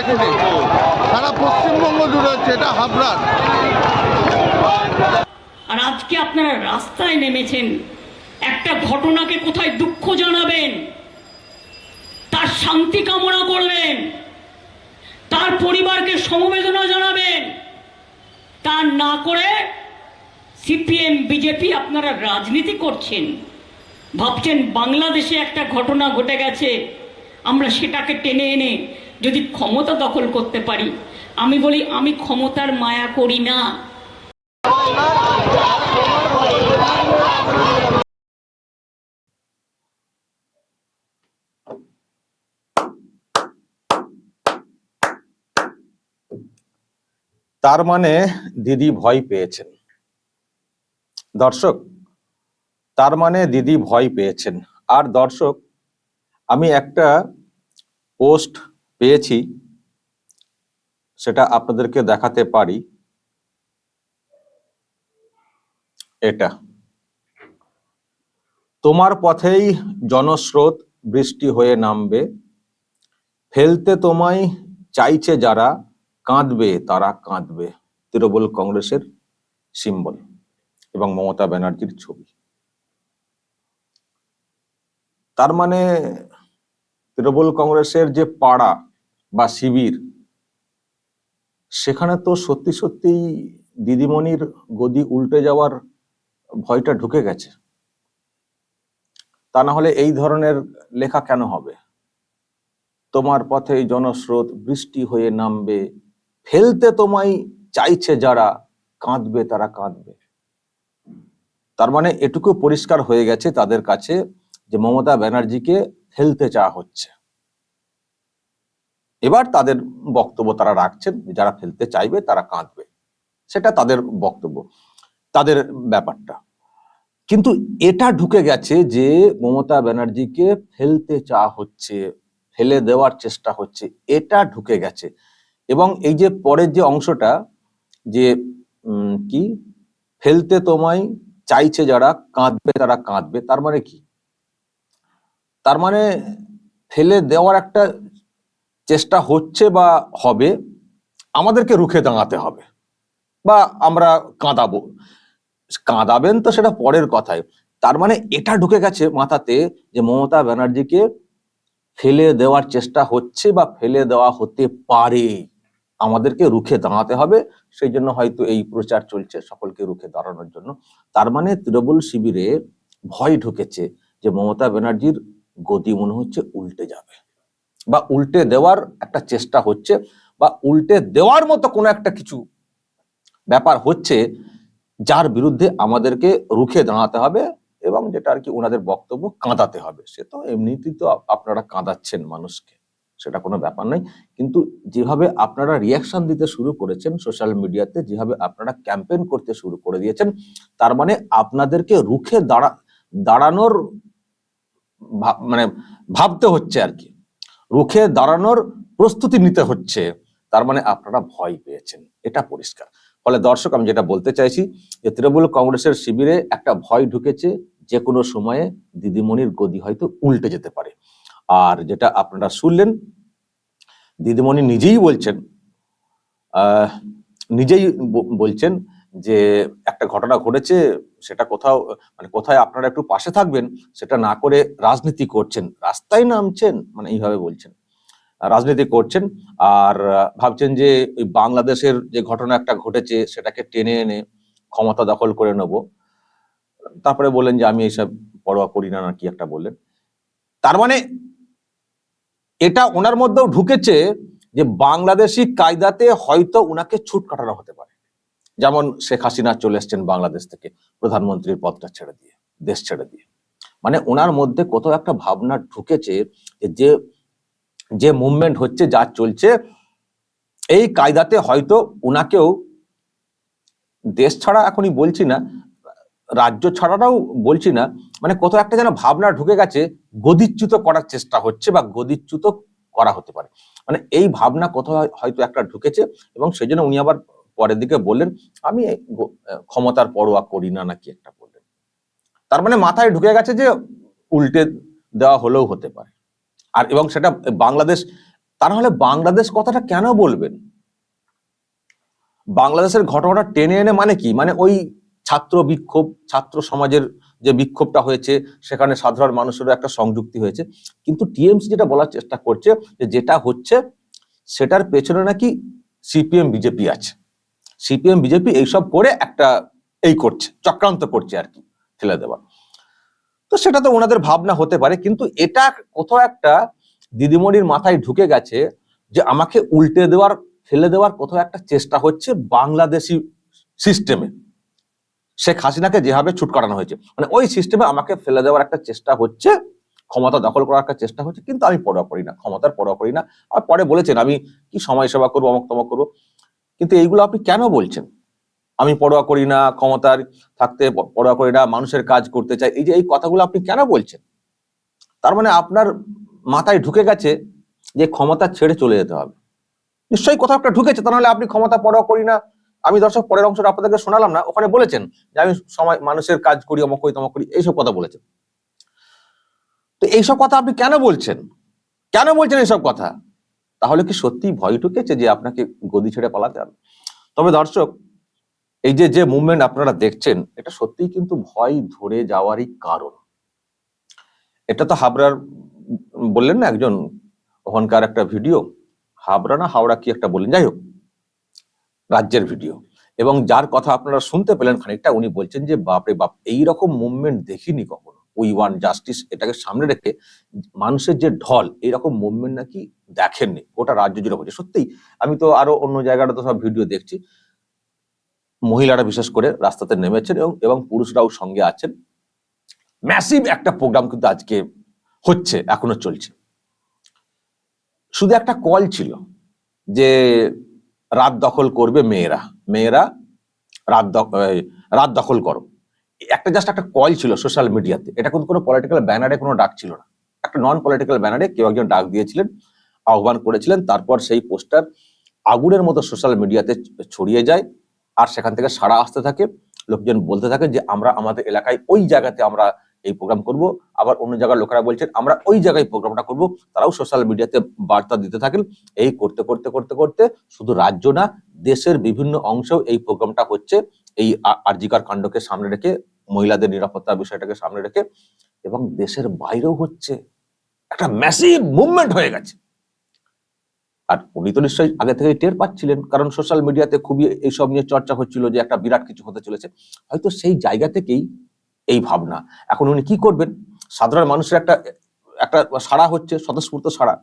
রেখেছে সারা পশ্চিমবঙ্গ জুড়ে হচ্ছে এটা হাবড়ার। আর আজকে আপনারা রাস্তায় নেমেছেন। একটা ঘটনাকে কোথায় দুঃখ জানাবেন? তার শান্তি কামনা করবেন। তার পরিবারকে সমবেদনা জানাবেন। তা না করে সিপিএম, বিজেপি আপনারা রাজনীতি করছেন। ভাবছেন বাংলাদেশে একটা ঘটনা ঘটে গেছে। আমরা সেটাকে টেনে এনে যদি ক্ষমতা দখল করতে পারি, আমি বলি, আমি ক্ষমতার মায়া করি না। তার মানে দিদি ভয় পেয়েছেন। দর্শক, তার মানে দিদি ভয় পেয়েছেন। আর দর্শক, আমি একটা পোস্ট পেয়েছি, সেটা আপনাদেরকে দেখাতে পারি। এটা। তোমার পথেই জনস্রোত বৃষ্টি হয়ে নামবে। ফেলতে তোমায় চাইছে যারা, কাঁদবে তারা কাঁদবে। তৃণমূল কংগ্রেসের সিম্বল এবং মমতা ব্যানার্জির ছবি। তার মানে তৃণমূল কংগ্রেসের যে পাড়া বা শিবির, সেখানে তো সত্যি সত্যি দিদিমণির গদি উল্টে যাওয়ার ভয়টা ঢুকে গেছে। তা না হলে এই ধরনের লেখা কেন হবে? তোমার পথে জনস্রোত বৃষ্টি হয়ে নামবে, ফেলতে তোমায় চাইছে যারা, কাঁদবে তারা কাঁদবে। তার মানে এটুকু পরিষ্কার হয়ে গেছে তাদের কাছে যে মমতা ব্যানার্জিকে ফেলতে চাওয়া হচ্ছে। এবার তাদের বক্তব্য তারা রাখছেন, যারা ফেলতে চাইবে তারা কাঁদবে। সেটা তাদের বক্তব্য, তাদের ব্যাপারটা। কিন্তু এটা ঢুকে গেছে যে মমতা ব্যানার্জিকে ফেলতে চাওয়া হচ্ছে, ফেলে দেওয়ার চেষ্টা হচ্ছে, এটা ঢুকে গেছে। এবং এই যে পরের যে অংশটা, যে কি? ফেলতে তোমায় চাইছে যারা, কাঁদবে তারা কাঁদবে, তার মানে কি? তার মানে ফেলে দেওয়ার একটা চেষ্টা হচ্ছে বা হবে, আমাদেরকে রুখে দাঁড়াতে হবে বা আমরা কাঁদাবো। কাঁদাবেন তো সেটা পরের কথায় তার মানে এটা ঢুকে গেছে মাথাতে যে মমতা ব্যানার্জিকে ফেলে দেওয়ার চেষ্টা হচ্ছে বা ফেলে দেওয়া হতে পারে। আমাদেরকে রুখে দাঁড়াতে হবে, সেই জন্য হয়তো এই প্রচার চলছে সকলকে রুখে দাঁড়ানোর জন্য। তার মানে তৃণমূল শিবিরে ভয় ঢুকেছে যে মমতা ব্যানার্জির গতি মনে হচ্ছে উল্টে যাবে। বা উল্টে দেওয়ার একটা চেষ্টা হচ্ছে বা উল্টে দেওয়ার মতো কোনো একটা কিছু ব্যাপার হচ্ছে, যার বিরুদ্ধে আমাদেরকে রুখে দাঁড়াতে হবে এবং যেটা আর কি ওনাদের বক্তব্য কাঁদাতে হবে। সে তো এমনিতেই তো আপনারা কাঁদাচ্ছেন মানুষকে, সেটা কোনো ব্যাপার নয়। কিন্তু যেভাবে আপনারা রিয়াকশন দিতে শুরু করেছেন সোশ্যাল মিডিয়াতে যেভাবে আপনারা ক্যাম্পেইন করতে শুরু করে দিয়েছেন, তার মানে আপনাদেরকে রুখে দাঁড়া, দাঁড়ানোর মানে ভাবতে হচ্ছে আর কি। রুখে দাঁড়ানোর প্রস্তুতি নিতে হচ্ছে। তার মানে আপনারা ভয় পেয়েছেন। এটা পরিষ্কার। ফলে দর্শক, আমি যেটা বলতে চাইছি যে তৃণমূল কংগ্রেসের শিবিরে একটা ভয় ঢুকেছে যে কোনো সময়ে দিদিমণির গদি হয়তো উল্টে যেতে পারে। আর যেটা আপনারা শুনলেন, দিদিমণি নিজেই বলছেন নিজেই বলছেন যে একটা ঘটনা ঘটেছে, সেটা কোথাও মানে কোথায় আপনারা একটু পাশে থাকবেন, সেটা না করে রাজনীতি করছেন। রাস্তায় নামছেন মানে এইভাবে বলছেন। রাজনীতি করছেন, আর ভাবছেন যে ওই বাংলাদেশের যে ঘটনা একটা ঘটেছে, সেটাকে টেনে এনে ক্ষমতা দখল করে নেব। তারপরে বললেন যে, আমি এইসব পরোয়া করি না না কি একটা বললেন। তার মানে এটা ওনার মধ্যেও ঢুকেছে যে, বাংলাদেশি কায়দাতে হয়তো ওনাকে ছুট কাটানো হতে পারে। যেমন শেখ হাসিনা চলে এসছেন বাংলাদেশ থেকে প্রধানমন্ত্রীর পদটা ছেড়ে দিয়ে, দেশ ছেড়ে দিয়ে। মানে ওনার মধ্যে কত একটা ভাবনা ঢুকেছে যে যে মুভমেন্ট হচ্ছে, যা চলছে, এই কায়দাতে হয়তো উনাকেও দেশ ছাড়া এখনই বলছি না, রাজ্য ছাড়াটাও বলছি না মানে কত একটা যেন ভাবনা ঢুকে গেছে, গদিচ্যুত করার চেষ্টা হচ্ছে বা গদিচ্যুত করা হতে পারে। মানে এই ভাবনা কোথাও হয়- হয়তো একটা ঢুকেছে এবং সেই জন্য উনি আবার পরের দিকে বললেন, আমি ক্ষমতার পরোয়া করি না, নাকি একটা বললেন। তার মানে মাথায় ঢুকে গেছে যে উল্টে দেওয়া হলেও হতে পারে। আর এবং সেটা বাংলাদেশ তা হলে বাংলাদেশ কথাটা কেন বলবেন? বাংলাদেশের ঘটনাটা টেনে এনে মানে কি? মানে ওই ছাত্র বিক্ষোভ, ছাত্র সমাজের যে বিক্ষোভটা হয়েছে, সেখানে সাধারণ মানুষেরও একটা সংযুক্তি হয়েছে। কিন্তু টিএমসি যেটা বলার চেষ্টা করছে, যে যেটা হচ্ছে, সেটার পেছনে নাকি সিপিএম, বিজেপি আছে। সিপিএম, বিজেপি এইসব করে একটা এই করছে, চক্রান্ত করছে আর কি ঠেলে দেওয়া। তো সেটা তো ওনাদের ভাবনা হতে পারে, কিন্তু এটা কোথাও একটা দিদিমণির মাথায় ঢুকে গেছে যে আমাকে উল্টে দেওয়ার, ফেলে দেওয়ার কোথাও একটা চেষ্টা হচ্ছে বাংলাদেশি সিস্টেমে। শেখ হাসিনাকে যেভাবে ছুট করানো হয়েছে মানে ওই সিস্টেমে আমাকে ফেলে দেওয়ার একটা চেষ্টা হচ্ছে, ক্ষমতা দখল করার একটা চেষ্টা হচ্ছে, কিন্তু আমি পরোয়া করি না, ক্ষমতার পরোয়া করি না। আর পরে বলেছেন, আমি কি সময় সেবা করব অমক তমক করব? কিন্তু এইগুলো আপনি কেন বলছেন? আমি পরোয়া করি না, ক্ষমতার থাকতে প- পরোয়া করি না, মানুষের কাজ করতে চাই, এই যে এই কথাগুলো আপনি কেন বলছেন? তার মানে আপনার মাথায় ঢুকে গেছে যে ক্ষমতা ছেড়ে চলে যেতে হবে। নিশ্চয়ই কোথাও একটা ঢুকেছে নাহলে আপনি ক্ষমতা পরোয়া করি না। আমি দর্শক, পরের অংশটা আপনাদেরকে শোনালাম না, ওখানে বলেছেন যে আমি সময়, মানুষের কাজ করি, অমক করি, তমক করি, এইসব কথা বলেছেন। তো এইসব কথা আপনি কেন বলছেন? কেন বলছেন এইসব কথা? তাহলে কি সত্যি ভয় ঢুকেছে যে আপনাকে গদি ছেড়ে পালাতে হবে? তবে দর্শক, এই যে যে মুভমেন্ট আপনারা দেখছেন, এটা সত্যিই কিন্তু ভয় ধরে যাওয়ারই কারণ। এটা তো হাবড়ার, বললেন না একজন ওখানকার একটা ভিডিও? হাবড়া না হাওড়া কি একটা বললেন? যাই হোক, রাজ্যের ভিডিও। এবং যার কথা আপনারা শুনতে পেলেন খানিকটা, উনি বলছেন যে, বাপরে বাপ এইরকম মুভমেন্ট দেখিনি কখনো। উই ওয়ান জাস্টিস এটাকে সামনে রেখে মানুষের যে ঢল এইরকম মুভমেন্ট নাকি দেখেননি, গোটা রাজ্য জুড়ে হচ্ছে। সত্যিই, আমি তো আরও অন্য জায়গাটা তো সব ভিডিও দেখছি। মহিলারা বিশেষ করে রাস্তাতে নেমেছেন এবং এবং পুরুষরাও সঙ্গে আছেন। ম্যাসিভ একটা প্রোগ্রাম কিন্তু আজকে হচ্ছে, এখনও চলছে। শুধু একটা কল ছিল যে রাত দখল করবে মেয়েরা। মেয়েরা রাত রাত দখল করো। একটা জাস্ট একটা কল ছিল সোশ্যাল মিডিয়াতে এটা কিন্তু কোনো পলিটিক্যাল ব্যানারে কোনো ডাক ছিল না। একটা নন পলিটিক্যাল ব্যানারে কেউ একজন ডাক দিয়েছিলেন, আহ্বান করেছিলেন, তারপর সেই পোস্টার আগুনের মতো সোশ্যাল মিডিয়াতে ছড়িয়ে যায় আর সেখান থেকে সাড়া আসতে থাকে। লোকজন বলতে থাকে যে, আমরা আমাদের এলাকায় ওই জায়গাতে আমরা এই প্রোগ্রাম করব। আবার অন্য জায়গার লোকেরা বলছেন, আমরা ওই জায়গায় প্রোগ্রামটা করব। তারাও সোশ্যাল মিডিয়াতে বার্তা দিতে থাকেন। এই করতে করতে করতে করতে শুধু রাজ্য না, দেশের বিভিন্ন অংশেও এই প্রোগ্রামটা হচ্ছে। এই আরজিকার কাণ্ডকে সামনে রেখে, মহিলাদের নিরাপত্তা বিষয়টাকে সামনে রেখে, এবং দেশের বাইরেও হচ্ছে একটা ম্যাসিভ মুভমেন্ট হয়ে গেছে। আর উনি তো নিশ্চয়ই আগে থেকে টের পাচ্ছিলেন, কারণ সোশ্যাল মিডিয়াতে খুবই এইসব নিয়ে চর্চা হচ্ছিল যে একটা বিরাট কিছু হতে চলেছে। হয়তো সেই জায়গা থেকেই এই ভাবনা। এখন উনি কি করবেন? সাধারণ মানুষের একটা একটা সাড়া হচ্ছে, স্বতঃস্ফূর্ত সাড়া।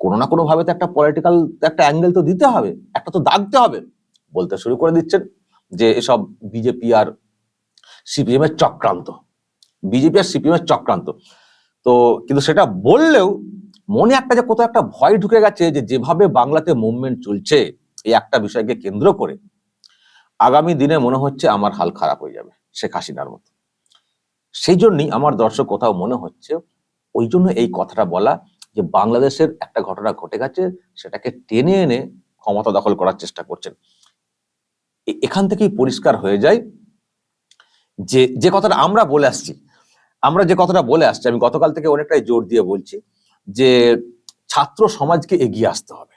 কোনো না কোনো ভাবে তো একটা পলিটিক্যাল একটা অ্যাঙ্গেল তো দিতে হবে, একটা তো দাগতে হবে, বলতে শুরু করে দিচ্ছেন। যে এসব বিজেপি আর সিপিএম এর চক্রান্ত। বিজেপি আর সিপিএম এর চক্রান্ত। তো কিন্তু সেটা বললেও মনে একটা যে কোথাও একটা ভয় ঢুকে গেছে যে যেভাবে বাংলাতে মুভমেন্ট চলছে, এই একটা বিষয়কে কেন্দ্র করে আগামী দিনে মনে হচ্ছে আমার হাল খারাপ হয়ে যাবে শেখ হাসিনার মতো। সেই জন্যই আমার দর্শক কোথাও মনে হচ্ছে ওই জন্য এই কথাটা বলা যে বাংলাদেশের একটা ঘটনা ঘটে গেছে, সেটাকে টেনে এনে ক্ষমতা দখল করার চেষ্টা করছেন। এখান থেকেই পরিষ্কার হয়ে যায় যে যে কথাটা আমরা বলে আসছি। আমরা যে কথাটা বলে আসছি, আমি গতকাল থেকে অনেকটাই জোর দিয়ে বলছি যে, ছাত্র সমাজকে এগিয়ে আসতে হবে।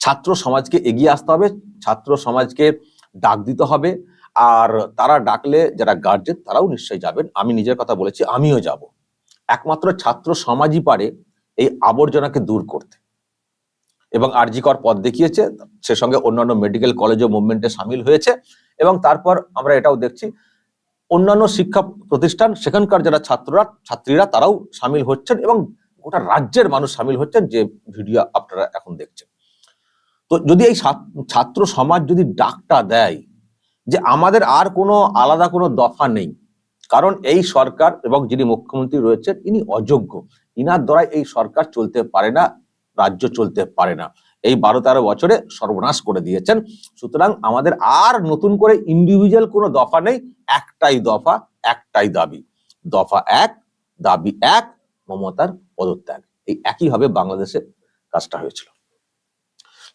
ছাত্র সমাজকে এগিয়ে আসতে হবে, ছাত্র সমাজকে ডাক দিতে হবে, আর তারা ডাকলে যারা গার্জেন তারাও নিশ্চয়ই যাবেন। আমি নিজের কথা বলেছি, আমিও যাব। একমাত্র ছাত্র সমাজই পারে এই আবর্জনাকে দূর করতে। এবং আরজিকর পথ দেখিয়েছে, সে সঙ্গে অন্যান্য মেডিকেল কলেজও মুভমেন্টে সামিল হয়েছে এবং তারপর আমরা এটাও দেখছি, অন্যান্য শিক্ষা প্রতিষ্ঠান, সেখানকার যারা ছাত্ররা, ছাত্রীরা তারাও সামিল হচ্ছেন এবং গোটা রাজ্যের মানুষ সামিল হচ্ছেন যে ভিডিও আপনারা এখন দেখছেন। তো যদি এই ছাত্র সমাজ যদি ডাকটা দেয় যে আমাদের আর কোনো আলাদা কোনো দফা নেই, কারণ এই সরকার এবং যিনি মুখ্যমন্ত্রী রয়েছেন, ইনি অযোগ্য। ইনার দ্বারা এই সরকার চলতে পারে না রাজ্য চলতে পারে না। এই বারো তেরো বছরে সর্বনাশ করে দিয়েছেন। সুতরাং আমাদের আর নতুন করে ইন্ডিভিজুয়াল কোনো দফা নেই, একটাই দফা, একটাই দাবি। দফা এক, দাবি এক, মমতার পদত্যাগ। এই একইভাবে বাংলাদেশে কাজটা হয়েছিল।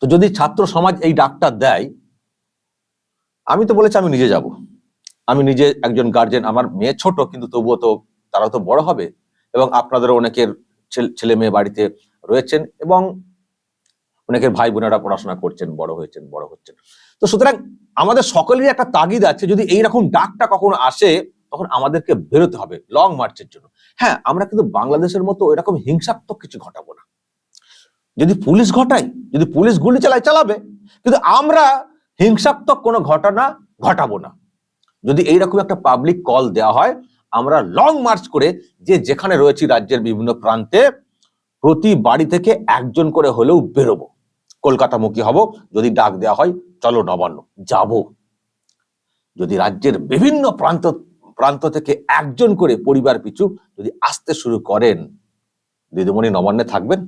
তো যদি ছাত্র সমাজ এই ডাকটা দেয়, আমি তো বলেছি আমি নিজে যাব। আমি নিজে একজন গার্জেন আমার মেয়ে ছোট, কিন্তু তবুও তো তারা তো বড় হবে। এবং আপনাদের অনেকের ছেলে মেয়ে বাড়িতে রয়েছেন এবং অনেকের ভাই বোনেরা পড়াশোনা করছেন, বড় হয়েছেন, বড় হচ্ছেন। তো সুতরাং আমাদের সকলেরই একটা তাগিদ আছে, যদি এইরকম ডাকটা কখনো আসে, তখন আমাদেরকে বেরোতে হবে লং মার্চের জন্য। হ্যাঁ আমরা কিন্তু বাংলাদেশের মতো এরকম হিংসাত্মক কিছু ঘটাবো না। যদি পুলিশ ঘটায়, যদি পুলিশ গুলি চালায়, চালাবে। কিন্তু আমরা হিংসাত্মক কোনো ঘটনা ঘটাবো না। যদি এইরকম একটা পাবলিক কল দেওয়া হয়, আমরা লং মার্চ করে যে যেখানে রয়েছি রাজ্যের বিভিন্ন প্রান্তে প্রতি বাড়ি থেকে একজন করে হলেও বেরোবো। কলকাতামুখী হব, যদি ডাক দেওয়া হয়, চলো নবান্ন, যাব। যদি রাজ্যের বিভিন্ন প্রান্ত প্রান্ত থেকে একজন করে পরিবার পিছু যদি আসতে শুরু করেন, দিদিমণি নবান্নে থাকবেন।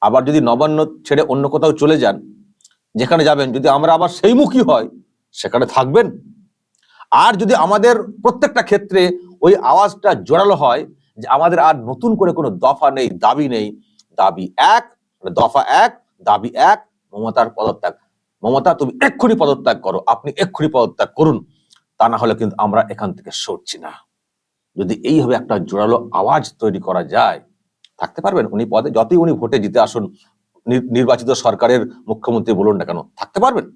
আবার যদি নবান্ন ছেড়ে অন্য কোথাও চলে যান, যেখানে যাবেন, যদি আমরা আবার সেই মুখী হয় সেখানে থাকবেন। আর যদি আমাদের প্রত্যেকটা ক্ষেত্রে ওই আওয়াজটা জোরালো হয় যে আমাদের আর নতুন করে কোনো দফা নেই, দাবি নেই। দাবি এক মানে দফা এক, দাবি এক, মমতার পদত্যাগ। মমতা, তুমি এক্ষুনি পদত্যাগ করো। আপনি এক্ষুনি পদত্যাগ করুন। তা না হলে কিন্তু আমরা এখান থেকে সরছি না। যদি এইভাবে একটা জোরালো আওয়াজ তৈরি করা যায়, থাকতে পারবেন? উনি পদে, যতই উনি ভোটে জিতে আসুন, নির- নির্বাচিত সরকারের মুখ্যমন্ত্রী বলুন না কেন, থাকতে পারবেন?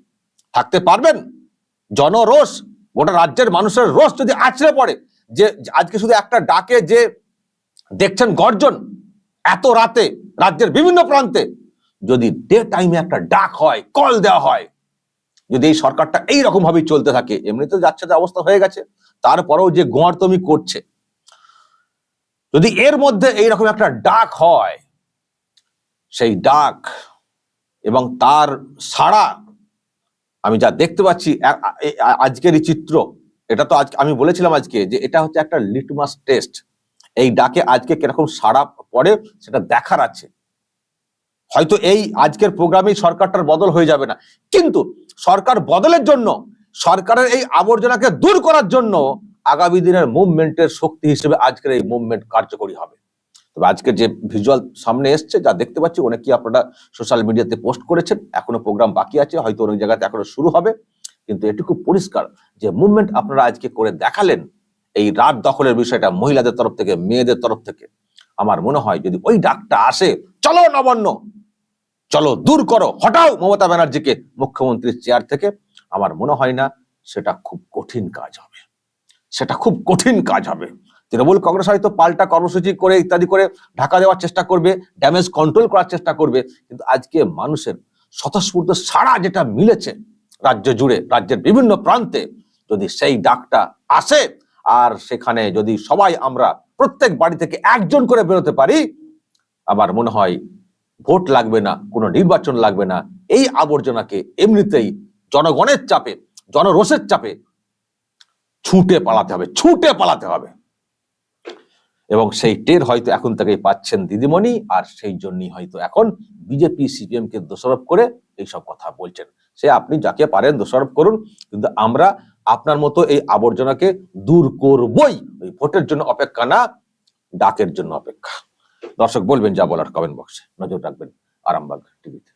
থাকতে পারবেন? জনরোষ, গোটা রাজ্যের মানুষের রোষ যদি আছড়ে পড়ে, যে, আজকে শুধু একটা ডাকে যে দেখছেন গর্জন এত রাতে রাজ্যের বিভিন্ন প্রান্তে। যদি ডে টাইমে একটা ডাক হয় কল দেওয়া হয়, যদি এই সরকারটা এই রকম ভাবেই চলতে থাকে, এমনিতে যাচ্ছে যে অবস্থা হয়ে গেছে, তারপরেও যে গোয়ারতমি করছে, যদি এর মধ্যে এইরকম একটা ডাক হয়, সেই ডাক এবং তার সাড়া, আমি যা দেখতে পাচ্ছি আজকের এই চিত্র, এটা তো আজ, আমি বলেছিলাম আজকে যে এটা হচ্ছে একটা লিটমাস টেস্ট এই ডাকে আজকে কীরকম সাড়া পড়ে সেটা দেখার আছে। হয়তো এই আজকের প্রোগ্রামেই সরকারটার বদল হয়ে যাবে না। কিন্তু সরকার বদলের জন্য, সরকারের এই আবর্জনাকে দূর করার জন্য আগামী দিনের মুভমেন্টের শক্তি হিসেবে আজকের এই মুভমেন্ট কার্যকরী হবে। তবে আজকে যে ভিজুয়াল সামনে এসছে, যা দেখতে পাচ্ছি, অনেকেই আপনারা সোশ্যাল মিডিয়াতে পোস্ট করেছেন। এখনও প্রোগ্রাম বাকি আছে, হয়তো অনেক জায়গাতে এখনও শুরু হবে। কিন্তু এটুকু পরিষ্কার যে মুভমেন্ট আপনারা আজকে করে দেখালেন এই রাত দখলের বিষয়টা মহিলাদের তরফ থেকে, মেয়েদের তরফ থেকে। আমার মনে হয় যদি ওই ডাকটা আসে, চলো নবান্ন, চলো দূর করো, হটাও মমতা ব্যানার্জিকে মুখ্যমন্ত্রীর চেয়ার থেকে। আমার মনে হয় না সেটা খুব কঠিন কাজ হবে। সেটা খুব কঠিন কাজ হবে। তৃণমূল কংগ্রেস হয়তো পাল্টা কর্মসূচি করে, ইত্যাদি করে ঢাকা দেওয়ার চেষ্টা করবে ড্যামেজ কন্ট্রোল করার চেষ্টা করবে, কিন্তু আজকে মানুষের স্বতঃস্ফূর্ত সাড়া যেটা মিলেছে রাজ্য জুড়ে, রাজ্যের বিভিন্ন প্রান্তে, যদি সেই ডাকটা আসে আর সেখানে যদি সবাই আমরা প্রত্যেক বাড়ি থেকে একজন করে বেরোতে পারি, আমার মনে হয় ভোট লাগবে না, কোনো নির্বাচন লাগবে না। এই আবর্জনাকে এমনিতেই জনগণের চাপে, জনরোষের চাপে ছুটে পালাতে হবে, ছুটে পালাতে হবে। এবং সেই টের হয়তো এখন থেকেই পাচ্ছেন দিদিমণি, আর সেই জন্যই হয়তো এখন বিজেপি সিপিএম কে দোষারোপ করে এইসব কথা বলছেন। সে আপনি যাকে পারেন দোষারোপ করুন, কিন্তু আমরা আপনার মতো এই আবর্জনাকে দূর করবই। ওই ভোটের জন্য অপেক্ষা না, ডাকের জন্য অপেক্ষা। দর্শক বলবেন যা বলার কমেন্ট বক্সে। নজর রাখবেন আরামবাগ টিভিতে।